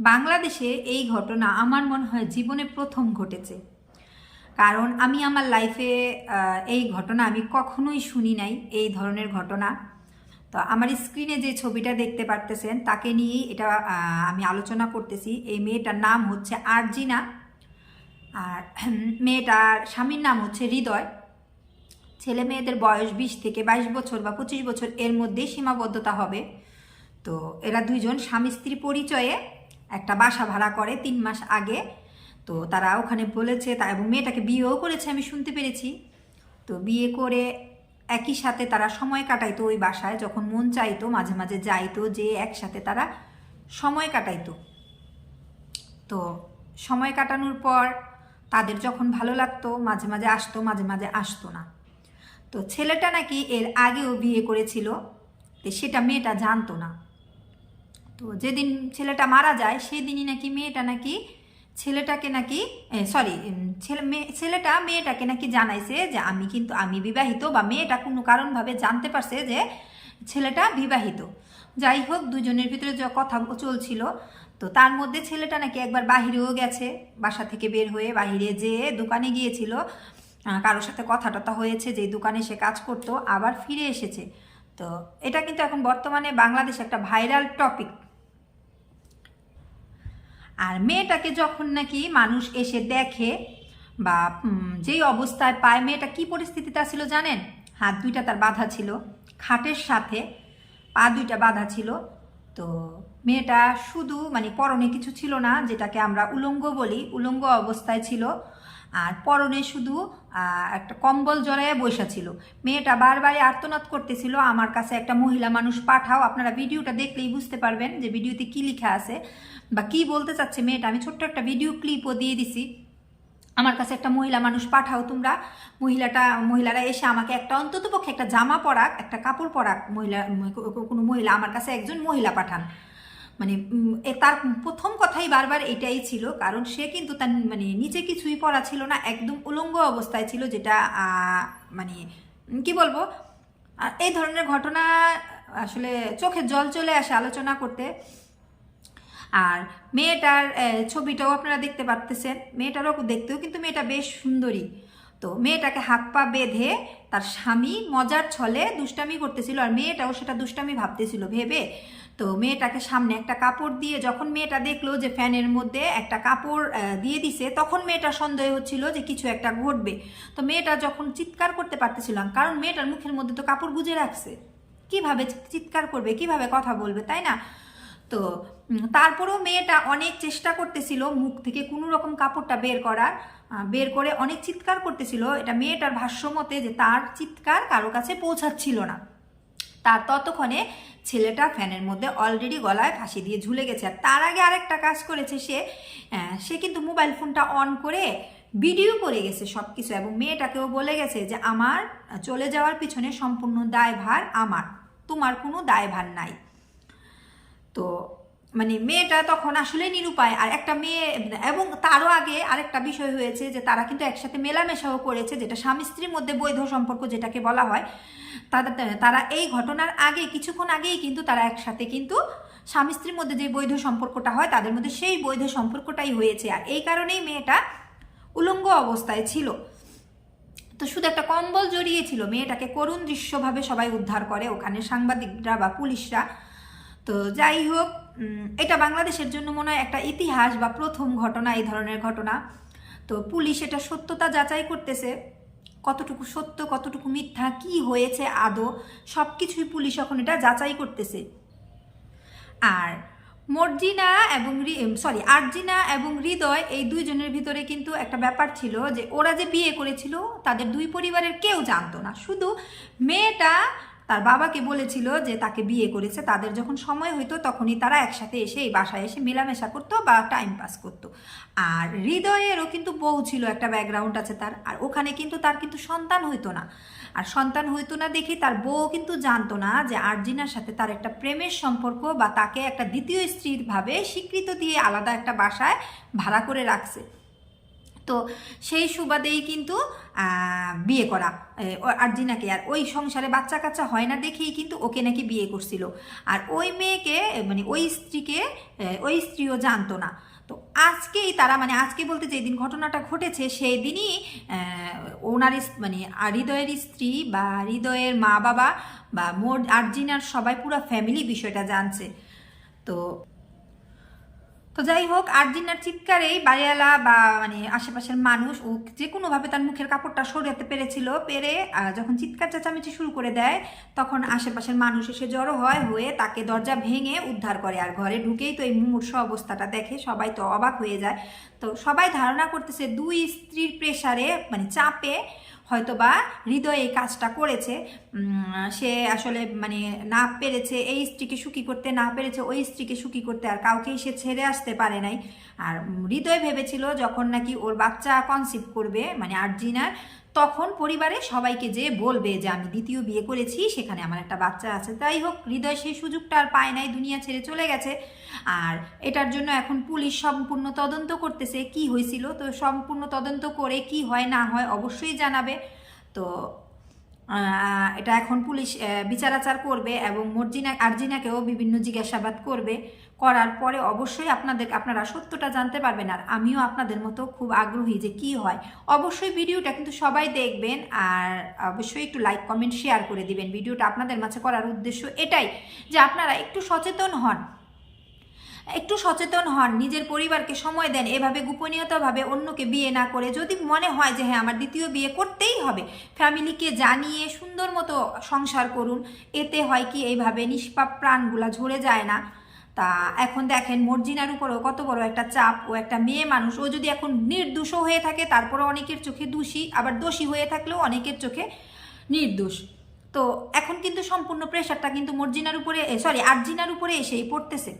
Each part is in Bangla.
বাংলাদেশে এই ঘটনা আমার মনে হয় জীবনে প্রথম ঘটেছে। কারণ আমি আমার লাইফে এই ঘটনা আমি কখনোই শুনি নাই, এই ধরনের ঘটনা। তো আমার স্ক্রিনে যে ছবিটা দেখতে পারতেছেন, তাকে নিয়েই এটা আমি আলোচনা করতেছি। এই মেয়েটার নাম হচ্ছে আরজিনা। আর মেয়েটার স্বামীর নাম হচ্ছে হৃদয়। ছেলে মেয়েদের বয়স বিশ থেকে বাইশ বছর বা পঁচিশ বছর এর মধ্যেই সীমাবদ্ধতা হবে। তো এরা দুইজন স্বামী স্ত্রী পরিচয়ে একটা বাসা ভাড়া করে তিন মাস আগে। তো তারা ওখানে বলেছে তা, এবং মেয়েটাকে বিয়েও করেছে, আমি শুনতে পেরেছি। তো বিয়ে করে একই সাথে তারা সময় কাটাইতো ওই বাসায়, যখন মন চাইতো, মাঝে মাঝে যাইতো যে একসাথে তারা সময় কাটাইতো। তো সময় কাটানোর পর তাদের যখন ভালো লাগতো, মাঝে মাঝে আসতো, মাঝে মাঝে আসতো না। তো ছেলেটা নাকি এর আগেও বিয়ে করেছিল সেটা মেয়েটা জানতো না। তো যেদিন ছেলেটা মারা যায় সেই দিনই নাকি মেয়েটা নাকি ছেলেটাকে নাকি সরি ছেলে মেয়ে ছেলেটা মেয়েটাকে নাকি জানাইছে যে আমি কিন্তু, আমি বিবাহিত বা মেয়েটা কোনো কারণভাবে জানতে পারছে যে ছেলেটা বিবাহিত। যাই হোক, দুজনের ভিতরে যে কথা চলছিল, তো তার মধ্যে ছেলেটা নাকি একবার বাহিরেও গেছে, বাসা থেকে বের হয়ে বাহিরে যেয়ে দোকানে গিয়েছিল। কারোর সাথে কথা টথা হয়েছে যে দোকানে সে কাজ করতো, আবার ফিরে এসেছে। তো এটা কিন্তু এখন বর্তমানে বাংলাদেশে একটা ভাইরাল টপিক আর মেয়েটাকে যখন নাকি মানুষ এসে দেখে বা যেই অবস্থায় পায়, মেয়েটা কি পরিস্থিতিতে ছিল জানেন? হাত দুইটা তার বাধা ছিল, খাটের সাথে পা দুইটা বাধা ছিল। তো মেয়েটা শুধু মানে পরনে কিছু ছিল না, যেটাকে আমরা উলঙ্গ বলি। উলঙ্গ অবস্থায় ছিল। আর পরনে শুধু একটা কম্বল জড়ায় বসা ছিল। মেয়েটা বারবারই আর্তনাদ করতেছিল, আমার কাছে একটা মহিলা মানুষ পাঠাও। আপনারা ভিডিওটা দেখলেই বুঝতে পারবেন যে ভিডিওতে কি লেখা আছে বা কি বলতে চাচ্ছে মেয়েটা। আমি ছোট্ট একটা ভিডিও ক্লিপও দিয়ে দিছি। আমার কাছে একটা মহিলা মানুষ পাঠাও তোমরা। মহিলাটা, মহিলারা এসে আমাকে একটা অন্তত পক্ষে একটা জামা পরাক, একটা কাপড় পরাক। মহিলা, কোনো মহিলা, আমার কাছে একজন মহিলা পাঠান। মানে তার প্রথম কথাই বারবার এটাই ছিল, কারণ সে কিন্তু তার মানে নিচে কিছুই পরা ছিল না, একদম উলঙ্গ অবস্থায় ছিল যেটা মানে কি বলব এই ধরনের ঘটনা আসলে চোখে জল চলে আসে আলোচনা করতে। আর মেয়েটার ছবিটাও আপনারা দেখতে পারতেছেন, মেয়েটারও দেখতেও কিন্তু মেয়েটা বেশ সুন্দরী। তো মেয়েটাকে হাত পা বেঁধে তার স্বামী মজার ছলে দুষ্টামি করতেছিল আর মেয়েটাও সেটা দুষ্টামি ভাবতেছিল ভেবে। তো মেয়েটাকে সামনে একটা কাপড় দিয়ে যখন মেয়েটা দেখল যে ফ্যানের মধ্যে একটা কাপড় দিয়ে দিছে তখন মেয়েটা সন্দেহ হচ্ছিল যে কিছু একটা ঘটবে। তো মেয়েটা যখন চিৎকার করতে পারতেছিল না, কারণ মেয়েটার মুখের মধ্যে তো কাপড় গুজে রাখছে। কীভাবে চিৎকার করবে কীভাবে কথা বলবে তাই না? তো তারপরেও মেয়েটা অনেক চেষ্টা করতেছিল মুখ থেকে কোনো রকম কাপড়টা বের করার। বের করে অনেক চিৎকার করতেছিল। এটা মেয়েটার ভাষ্য মতে যে তার চিৎকার কারও কাছে পৌঁছাচ্ছিল না। তার ততক্ষণে ছেলেটা ফ্যানের মধ্যে অলরেডি গলায় ফাঁসি দিয়ে ঝুলে গেছে। আর তার আগে আরেকটা কাজ করেছে সে সে কিন্তু মোবাইল ফোনটা অন করে ভিডিও করে গেছে সব কিছু এবং মেয়েটাকেও বলে গেছে যে, আমার চলে যাওয়ার পিছনে সম্পূর্ণ দায়ভার আমার। তোমার কোনো দায়ভার নাই। তো মানে মেয়েটা তখন আসলে নিরুপায়, আর একটা মেয়ে, এবং তারও আগে আরেকটা বিষয় হয়েছে যে তারা কিন্তু একসাথে মেলামেশাও করেছে, যেটা স্বামী স্ত্রীর মধ্যে বৈধ সম্পর্ক যেটাকে বলা হয়। তাদের তারা এই ঘটনার আগে, কিছুক্ষণ আগেই কিন্তু তারা একসাথে কিন্তু স্বামী স্ত্রীর মধ্যে যে বৈধ সম্পর্কটা হয়, তাদের মধ্যে সেই বৈধ সম্পর্কটাই হয়েছে। আর এই কারণেই মেয়েটা উলঙ্গ অবস্থায় ছিল। তো শুধু একটা কম্বল জড়িয়েছিল মেয়েটাকে করুণ দৃশ্যভাবে সবাই উদ্ধার করে, ওখানে সাংবাদিকরা বা পুলিশরা। তো যাই হোক এটা বাংলাদেশের জন্য মনে হয় একটা ইতিহাস বা প্রথম ঘটনা, এই ধরনের ঘটনা। তো পুলিশ এটা সত্যতা যাচাই করতেছে, কতটুকু সত্য, কতটুকু মিথ্যা, কি হয়েছে, আদৌ সব কিছুই পুলিশ এখন এটা যাচাই করতেছে। আর মর্জিনা এবং সরি আর্জিনা এবং হৃদয় এই দুইজনের ভিতরে কিন্তু একটা ব্যাপার ছিল যে ওরা যে বিয়ে করেছিল, তাদের দুই পরিবারের কেউ জানতো না। শুধু মেয়েটা তার বাবাকে বলেছিল যে তাকে বিয়ে করেছে, তাদের যখন সময় হইতো তখনই তারা একসাথে এসে এই বাসায় এসে মেলামেশা করতো বা টাইম পাস করতো। আর হৃদয়েরও কিন্তু বউ ছিল একটা ব্যাকগ্রাউন্ড আছে তার, আর ওখানে কিন্তু তার কিন্তু সন্তান হইতো না। আর সন্তান হইতো না দেখে তার বউ কিন্তু জানতো না যে আর্জিনার সাথে তার একটা প্রেমের সম্পর্ক বা তাকে একটা দ্বিতীয় স্ত্রীর ভাবে স্বীকৃত দিয়ে আলাদা একটা বাসায় ভাড়া করে রাখছে। তো সেই সুবাদেই কিন্তু বিয়ে করা আর্জিনাকে। আর ওই সংসারে বাচ্চা কাচ্চা হয় না দেখেই কিন্তু ওকে নাকি বিয়ে করছিল। আর ওই মেয়েকে মানে ওই স্ত্রীকে ওই স্ত্রীও জানতো না। তো আজকেই তারা মানে আজকে বলতে যে দিন ঘটনাটা ঘটেছে, সেই দিনই ওনার মানে হৃদয়ের স্ত্রী বা হৃদয়ের মা বাবা বা মোর আর্জিনার সবাই পুরো ফ্যামিলি বিষয়টা জানছে। তো তো যাই হোক, আর্জিনার চিৎকারেই বাড়িওয়ালা বা মানে আশেপাশের মানুষ ও যে কোনোভাবে তার মুখের কাপড়টা সরাতে পেরেছিল, পেরে যখন চিৎকার চেঁচামেচি শুরু করে দেয়, তখন আশেপাশের মানুষ এসে জড়ো হয় হয়ে তাকে দরজা ভেঙে উদ্ধার করে আর ঘরে ঢুকেই তো এই মুমূর্ষ অবস্থাটা দেখে সবাই তো অবাক হয়ে যায়। তো সবাই ধারণা করতেছে দুই স্ত্রীর প্রেসারে মানে চাপে হয়তোবা হৃদয়ে এই কাজটা করেছে সে আসলে মানে না পেরেছে, এই স্ত্রীকে সুখী করতে না পেরেছে, ওই স্ত্রীকে সুখী করতে আর কাউকেই সে ছেড়ে আসতে পারে নাই। আর হৃদয় ভেবেছিল যখন নাকি ওর বাচ্চা কনসিভ করবে মানে আর্জিনার, তখন পরিবারে সবাইকে যে বলবে যে, আমি দ্বিতীয় বিয়ে করেছি, সেখানে আমার একটা বাচ্চা আছে। তাই হোক, হৃদয় সেই সুযোগটা আর পায় নাই, দুনিয়া ছেড়ে চলে গেছে। আর এটার জন্য এখন পুলিশ সম্পূর্ণ তদন্ত করতেছে, কি হয়েছিল? তো সম্পূর্ণ তদন্ত করে কি হয়, না হয় অবশ্যই জানাবে। তো এটা এখন পুলিশ বিচারাচার করবে এবং মর্জিনা, আর্জিনাকেও বিভিন্ন জিজ্ঞাসাবাদ করবে। করার পরে অবশ্যই আপনাদের, আপনারা সত্যটা জানতে পারবেন আর আমিও আপনাদের মতো খুব আগ্রহী যে কি হয়। অবশ্যই ভিডিওটা কিন্তু সবাই দেখবেন আর অবশ্যই একটু লাইক, কমেন্ট, শেয়ার করে দিবেন। ভিডিওটা আপনাদের মাঝে করার উদ্দেশ্য এটাই যে আপনারা একটু সচেতন হন। একটু সচেতন হন, নিজের পরিবারকে সময় দেন, এভাবে গোপনীয়তাভাবে অন্যকে বিয়ে না করে। যদি মনে হয় যে হ্যাঁ আমার দ্বিতীয় বিয়ে করতেই হবে, ফ্যামিলিকে জানিয়ে সুন্দর মতো সংসার করুন, এতে হয় কি এইভাবে নিষ্পাপ প্রাণগুলা ঝরে যায় না? তা এখন দেখেন মর্জিনার উপরেও কত বড় একটা চাপ। ও একটা মেয়ে মানুষ, ও যদি এখন নির্দোষও হয়ে থাকে তারপরে অনেকের চোখে দোষী, আবার দোষী হয়ে থাকলেও অনেকের চোখে নির্দোষ। তো এখন কিন্তু সম্পূর্ণ প্রেশারটা কিন্তু মর্জিনার উপরে সরি আর্জিনার উপরে এসেই পড়তেছে।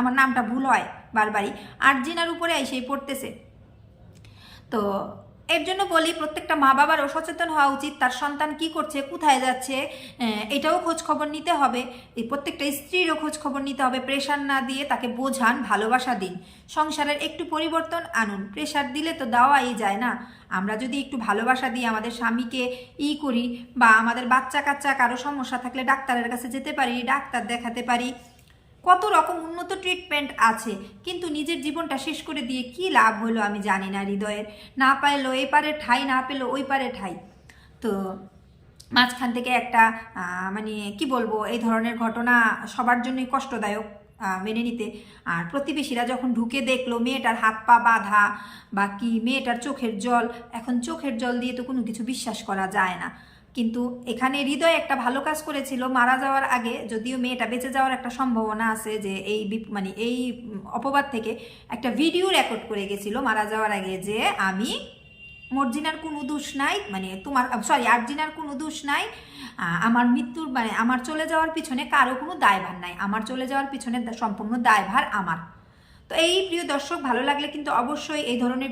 আমার নামটা ভুল হয় বারবারই। আর্জিনার উপরে এসেই পড়তেছে। তো এর জন্য বলি, প্রত্যেকটা মা বাবারও সচেতন হওয়া উচিত। তার সন্তান কি করছে, কোথায় যাচ্ছে এটাও খোঁজ খবর নিতে হবে। এই প্রত্যেকটা স্ত্রীরও খোঁজ খবর নিতে হবে। প্রেশার না দিয়ে তাকে বোঝান, ভালোবাসা দিন। সংসারের একটু পরিবর্তন আনুন। প্রেশার দিলে তো দেওয়াই যায় না। আমরা যদি একটু ভালোবাসা দিয়ে আমাদের স্বামীকে ই করি বা আমাদের বাচ্চা কাচ্চা কারও সমস্যা থাকলে ডাক্তারের কাছে যেতে পারি, ডাক্তার দেখাতে পারি কত রকম উন্নত ট্রিটমেন্ট আছে, কিন্তু নিজের জীবনটা শেষ করে দিয়ে কি লাভ হলো আমি জানি না হৃদয়ের। না পারল এই পারে ঠাই, না পেল, ওই পারে ঠাই। তো মাঝখান থেকে একটা মানে কি বলব, এই ধরনের ঘটনা সবার জন্যই কষ্টদায়ক মেনে নিতে। আর প্রতিবেশীরা যখন ঢুকে দেখল, মেয়েটার হাত পা বাঁধা বা কি, মেয়েটার চোখের জল, এখন চোখের জল দিয়ে তো কোনো কিছু বিশ্বাস করা যায় না। কিন্তু এখানে হৃদয় একটা ভালো কাজ করেছিল, মারা যাওয়ার আগে যদিও মেয়েটা বেঁচে যাওয়ার একটা সম্ভাবনা আছে যে এই মানে এই অপবাদ থেকে একটা ভিডিও রেকর্ড করে গেছিল মারা যাওয়ার আগে যে আমি মর্জিনার কোনো দোষ নাই মানে তোমার সরি আর্জিনার কোনো দোষ নাই আমার মৃত্যুর মানে আমার চলে যাওয়ার পিছনে কারও কোনো দায়ভার নাই, আমার চলে যাওয়ার পিছনে সম্পূর্ণ দায়ভার আমার। তো এই প্রিয় দর্শক, ভালো লাগলে কিন্তু অবশ্যই এই ধরনের